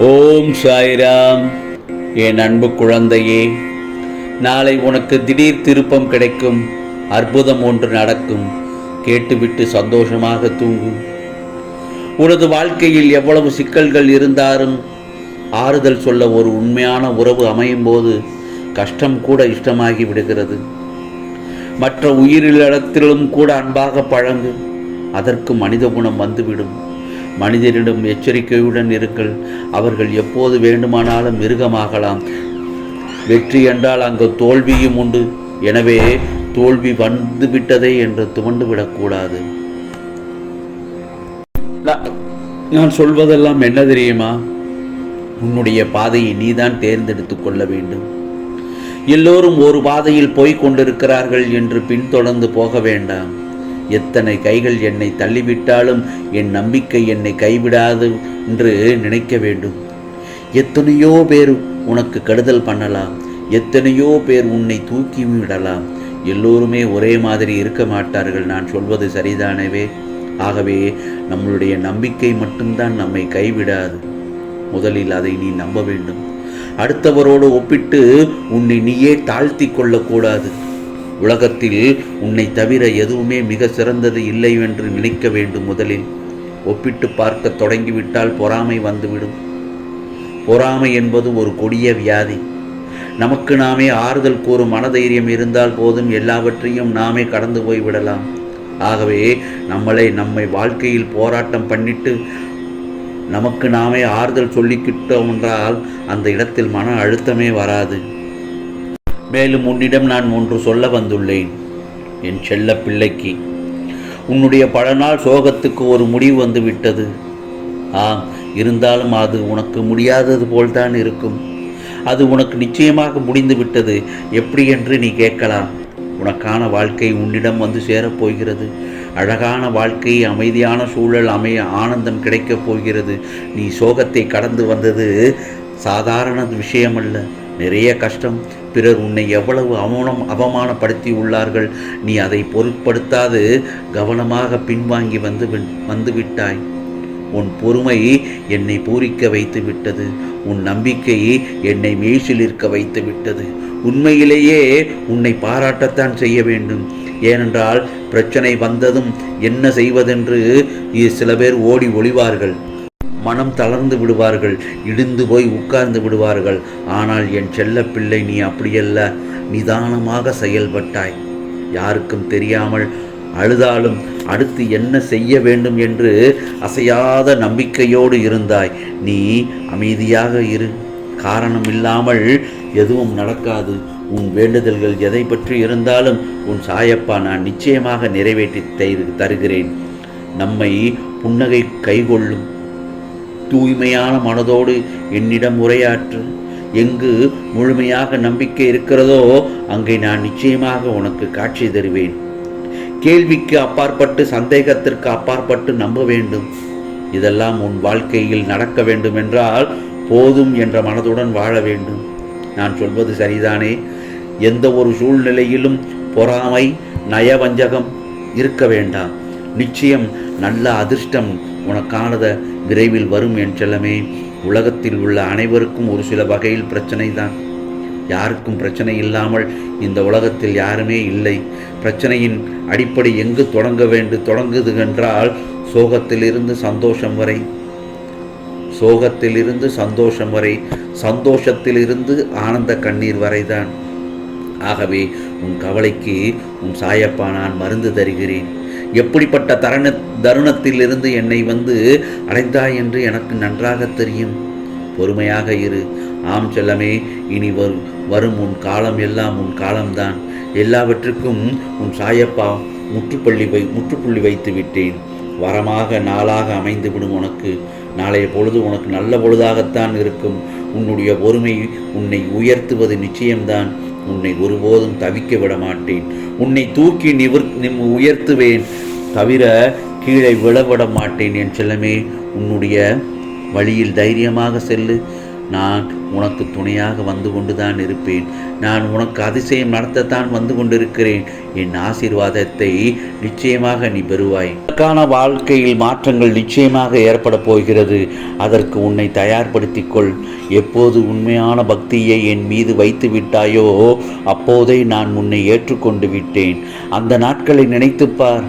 ஓம் சாய்ராம். என் அன்பு குழந்தையே நாளை உனக்கு திடீர் திருப்பம் கிடைக்கும். அற்புதம் ஒன்று நடக்கும். கேட்டுவிட்டு சந்தோஷமாக தூங்கும் உனது வாழ்க்கையில் எவ்வளவு சிக்கல்கள் இருந்தாலும் ஆறுதல் சொல்ல ஒரு உண்மையான உறவு அமையும் போது கஷ்டம் கூட இஷ்டமாகி விடுகிறது. மற்ற உயிரிழத்திலும் கூட அன்பாக பழங்கு. அதற்கு மனித குணம் வந்துவிடும். மனிதரிடம் எச்சரிக்கையுடன் இருங்கள். அவர்கள் எப்போது வேண்டுமானாலும் மிருகமாகலாம். வெற்றி என்றால் அங்கு தோல்வியும் உண்டு. எனவே தோல்வி வந்து விட்டதே என்று துவண்டு விடக்கூடாது நான் நான் சொல்வதெல்லாம் என்ன தெரியுமா? உன்னுடைய பாதையை நீதான் தேர்ந்தெடுத்துக் கொள்ள வேண்டும். எல்லோரும் ஒரு பாதையில் போய்க் கொண்டிருக்கிறார்கள் என்று பின்தொடர்ந்து போக வேண்டாம். எத்தனை கைகள் என்னை தள்ளிவிட்டாலும் என் நம்பிக்கை என்னை கைவிடாது என்று நினைக்க வேண்டும். எத்தனையோ பேர் உனக்கு கெடுதல் பண்ணலாம். எத்தனையோ பேர் உன்னை தூக்கி விடலாம். எல்லோருமே ஒரே மாதிரி இருக்க மாட்டார்கள். நான் சொல்வது சரிதானவே? ஆகவே நம்மளுடைய நம்பிக்கை மட்டும்தான் நம்மை கைவிடாது. முதலில் அதை நீ நம்ப வேண்டும். அடுத்தவரோடு ஒப்பிட்டு உன்னை நீயே தாழ்த்தி கொள்ளக்கூடாது. உலகத்தில் உன்னை தவிர எதுவுமே மிக சிறந்தது இல்லை என்று நினைக்க வேண்டும் முதலில். ஒப்பிட்டு பார்க்க தொடங்கிவிட்டால் பொறாமை வந்துவிடும். பொறாமை என்பது ஒரு கொடிய வியாதி. நமக்கு நாமே ஆறுதல் கூறும் மனதைரியம் இருந்தால் போதும் எல்லாவற்றையும் நாமே கடந்து போய்விடலாம் ஆகவே நம்மளை நம்மை வாழ்க்கையில் போராட்டம் பண்ணிட்டு நமக்கு நாமே ஆறுதல் சொல்லிக்கிட்டோம் என்றால் அந்த இடத்தில் மன அழுத்தமே வராது. மேலும் உன்னிடம் நான் ஒன்று சொல்ல வந்துள்ளேன். என் செல்ல பிள்ளைக்கு உன்னுடைய பல நாள் சோகத்துக்கு ஒரு முடிவு வந்து விட்டது ஆம் இருந்தாலும் அது உனக்கு முடியாதது போல்தான் இருக்கும். அது உனக்கு நிச்சயமாக முடிந்து விட்டது எப்படி என்று நீ கேட்கலாம். உனக்கான வாழ்க்கை உன்னிடம் வந்து சேரப்போகிறது அழகான வாழ்க்கை அமைதியான சூழல் அமைய ஆனந்தம் கிடைக்கப் போகிறது. நீ சோகத்தை கடந்து வந்தது சாதாரண விஷயமல்ல. நிறைய கஷ்டம். பிறர் உன்னை எவ்வளவு அவமானம் அவமானப்படுத்தி உள்ளார்கள். நீ அதை பொருட்படுத்தாது. கவனமாக பின்வாங்கி வந்து வந்துவிட்டாய் வந்து விட்டாய். உன் பொறுமை என்னை பூரிக்க வைத்து விட்டது. உன் நம்பிக்கை என்னை மெய்சிலிருக்க வைத்து விட்டது. உண்மையிலேயே உன்னை பாராட்டத்தான் செய்ய வேண்டும். ஏனென்றால் பிரச்சனை வந்ததும் என்ன செய்வதென்று சில பேர் ஓடி ஒளிவார்கள். மனம் தளர்ந்து விடுவார்கள் இடிந்து போய் உட்கார்ந்து விடுவார்கள். ஆனால் என் செல்ல பிள்ளை நீ அப்படியல்ல நிதானமாக செயல்பட்டாய். யாருக்கும் தெரியாமல் அழுதாலும் அடுத்து என்ன செய்ய வேண்டும் என்று அசையாத நம்பிக்கையோடு இருந்தாய். நீ அமைதியாக இரு. காரணம் இல்லாமல் எதுவும் நடக்காது. உன் வேண்டுதல்கள் எதை பற்றி இருந்தாலும் உன் சாயப்பா நான் நிச்சயமாக நிறைவேற்றி தருகிறேன். நம்மை புன்னகை கைகொள்ளும். தூய்மையான மனதோடு என்னிடம் உரையாற்று. எங்கு முழுமையாக நம்பிக்கை இருக்கிறதோ அங்கே நான் நிச்சயமாக உனக்கு காட்சி தருவேன். கேள்விக்கு அப்பாற்பட்டு சந்தேகத்திற்கு அப்பாற்பட்டு நம்ப வேண்டும். இதெல்லாம் உன் வாழ்க்கையில் நடக்க வேண்டும் என்றால் போதும் என்ற மனதுடன் வாழ வேண்டும். நான் சொல்வது சரிதானே? எந்த ஒரு சூழ்நிலையிலும் பொறாமை நயவஞ்சகம் இருக்க வேண்டாம். நிச்சயம் நல்ல அதிர்ஷ்டம் உனக்கானதை விரைவில் வரும் என் செல்லமே. உலகத்தில் உள்ள அனைவருக்கும் ஒரு சில வகையில் பிரச்சனை தான் யாருக்கும் பிரச்சனை இல்லாமல் இந்த உலகத்தில் யாருமே இல்லை. பிரச்சனையின் அடிப்படை எங்கு தொடங்க வேண்டும் தொடங்குது என்றால் சோகத்திலிருந்து சந்தோஷம் வரை. சோகத்திலிருந்து சந்தோஷம் வரை. சந்தோஷத்திலிருந்து ஆனந்த கண்ணீர் வரைதான். ஆகவே உன் கவலைக்கு உன் சாயப்பா நான் மருந்து தருகிறேன். எப்படிப்பட்ட தருண தருணத்திலிருந்து என்னை வந்து அடைந்தாய் என்று எனக்கு நன்றாக தெரியும். பொறுமையாக இரு. ஆம் செல்லமே இனி வரும் வரும் உன் காலம் எல்லாம் உன் காலம்தான். எல்லாவற்றுக்கும் உன் சாயப்பா முற்றுப்பள்ளி வை முற்றுப்புள்ளி வைத்து விட்டேன். வரமாக நாளாக அமைந்துவிடும் உனக்கு. நாளைய பொழுது உனக்கு நல்ல பொழுதாகத்தான் இருக்கும். உன்னுடைய பொறுமை உன்னை உயர்த்துவது நிச்சயம்தான். உன்னை ஒருபோதும் தவிக்க விட மாட்டேன் உன்னை தூக்கி நிவர் நிம் உயர்த்துவேன். தவிர கீழே விழவிட மாட்டேன் என் செல்லமே. உன்னுடைய வழியில் தைரியமாக செல்லு. நான் உனக்கு துணையாக வந்து கொண்டுதான் இருப்பேன். நான் உனக்கு அதிசயம் நடத்தத்தான் வந்து கொண்டிருக்கிறேன். என் ஆசீர்வாதத்தை நிச்சயமாக நீ பெறுவாய். உனக்கான வாழ்க்கையில் மாற்றங்கள் நிச்சயமாக ஏற்பட போகிறது. அதற்கு உன்னை தயார்படுத்திக் கொள் எப்போது உண்மையான பக்தியை என் மீது வைத்து விட்டாயோ அப்போதே நான் உன்னை ஏற்றுக்கொண்டு விட்டேன். அந்த நாட்களை நினைத்துப்பார்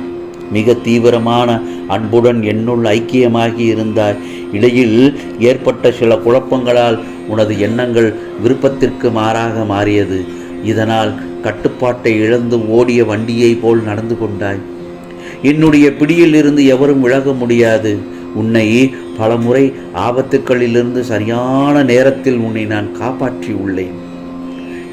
மிக தீவிரமான அன்புடன் என்னுள் ஐக்கியமாகி இருந்தாய். இடையில் ஏற்பட்ட சில குழப்பங்களால் உனது எண்ணங்கள் விருப்பத்திற்கு மாறாக மாறியது. இதனால் கட்டுப்பாட்டை இழந்து ஓடிய வண்டியை போல் நடந்து கொண்டாய். என்னுடைய பிடியில் இருந்து எவரும் விலக முடியாது. உன்னை பலமுறை ஆபத்துக்களிலிருந்து சரியான நேரத்தில் உன்னை நான் காப்பாற்றி உள்ளேன்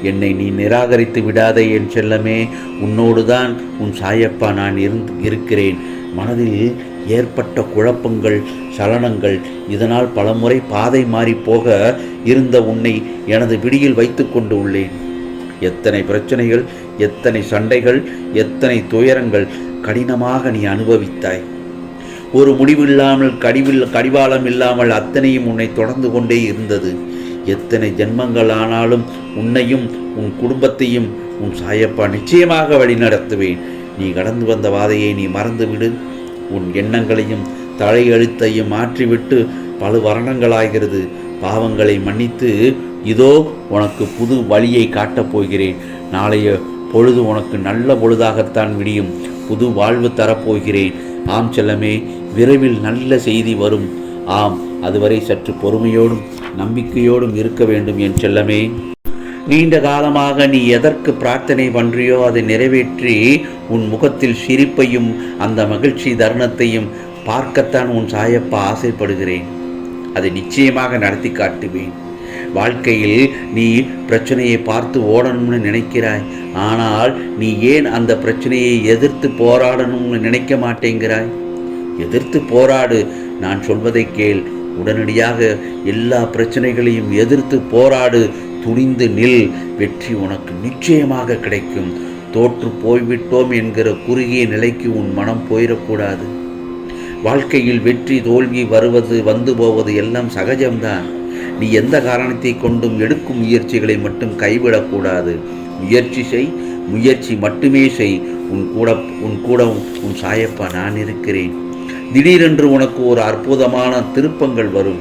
என்னை நீ நிராகரித்து விடாதே என் செல்லமே. உன்னோடுதான் உன் சாயப்பா நான் இருந்து இருக்கிறேன். மனதில் ஏற்பட்ட குழப்பங்கள் சலனங்கள் இதனால் பலமுறை பாதை மாறி போக இருந்த உன்னை எனது பிடியில் வைத்து கொண்டு உள்ளேன். எத்தனை பிரச்சனைகள் எத்தனை சண்டைகள் எத்தனை துயரங்கள் கடினமாக நீ அனுபவித்தாய். ஒரு முடிவில்லாமல் கடிவில் கடிவாளம் இல்லாமல் அத்தனையும் உன்னை தொடர்ந்து கொண்டே இருந்தது. எத்தனை ஜென்மங்கள் ஆனாலும் உன்னையும் உன் குடும்பத்தையும் உன் சாயப்பா நிச்சயமாக வழிநடத்துவேன் நீ கடந்து வந்த வாதையை நீ மறந்துவிடு. உன் எண்ணங்களையும் தலையெழுத்தையும் மாற்றிவிட்டு பல வரணங்களாகிறது பாவங்களை மன்னித்து இதோ உனக்கு புது வழியை காட்டப் போகிறேன். நாளைய பொழுது உனக்கு நல்ல பொழுதாகத்தான் விடியும். புது வாழ்வு தரப்போகிறேன். ஆம் செல்லமே விரைவில் நல்ல செய்தி வரும். ஆம் அதுவரை சற்று பொறுமையோடும் நம்பிக்கையோடும் இருக்க வேண்டும் என் செல்லமே. நீண்ட காலமாக நீ எதற்கு பிரார்த்தனை பன்றியோ அதை நிறைவேற்றி உன் முகத்தில் சிரிப்பையும் அந்த மகிழ்ச்சி தருணத்தையும் பார்க்கத்தான் உன் சாயப்பா ஆசைப்படுகிறேன். அதை நிச்சயமாக நடத்தி காட்டுவேன். வாழ்க்கையில் நீ பிரச்சனையை பார்த்து ஓடணும்னு நினைக்கிறாய். ஆனால் நீ ஏன் அந்த பிரச்சனையை எதிர்த்து போராடணும்னு நினைக்க மாட்டேங்கிறாய்? எதிர்த்து போராடு நான் சொல்வதை கேள். உடனடியாக எல்லா பிரச்சனைகளையும் எதிர்த்து போராடு துணிந்து நில். வெற்றி உனக்கு நிச்சயமாக கிடைக்கும். தோற்று போய்விட்டோம் என்கிற குறுகிய நிலைக்கு உன் மனம் போயிடக்கூடாது. வாழ்க்கையில் வெற்றி தோல்வி வருவது வந்து போவது எல்லாம் சகஜம்தான். நீ எந்த காரணத்தை கொண்டும் எடுக்கும் முயற்சிகளை மட்டும் கைவிடக்கூடாது. முயற்சி செய் முயற்சி மட்டுமே செய். உன் கூட உன் கூட உன் சாயப்பா நான் இருக்கிறேன். திடீரென்று உனக்கு ஒரு அற்புதமான திருப்பங்கள் வரும்.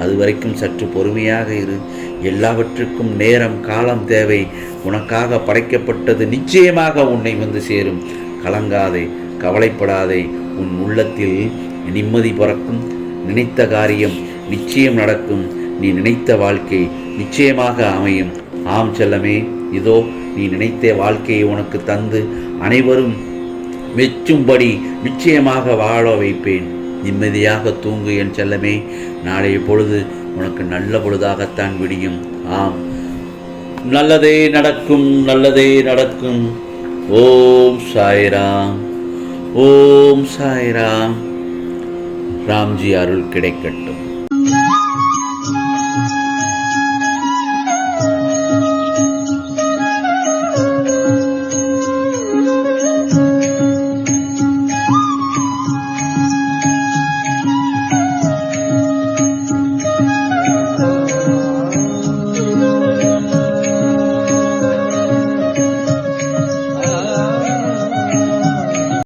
அது வரைக்கும் சற்று பொறுமையாக இரு. எல்லாவற்றுக்கும் நேரம் காலம் தேவை. உனக்காக படைக்கப்பட்டது நிச்சயமாக உன்னை வந்து சேரும். கலங்காதே கவலைப்படாதே. உன் உள்ளத்தில் நிம்மதி பிறக்கும். நினைத்த காரியம் நிச்சயம் நடக்கும். நீ நினைத்த வாழ்க்கை நிச்சயமாக அமையும். ஆம் செல்லமே இதோ நீ நினைத்த வாழ்க்கையை உனக்கு தந்து அனைவரும் மெச்சும்படி நிச்சயமாக வாழ வைப்பேன். நிம்மதியாக தூங்கு என் செல்லமே. நாளைய பொழுது உனக்கு நல்ல பொழுதாகத்தான் விடியும். ஆம். நல்லதே நடக்கும் நல்லதே நடக்கும். ஓம் சாய்ராம். ஓம் சாய்ராம். ராம்ஜி அருள் கிடைக்கட்டும்.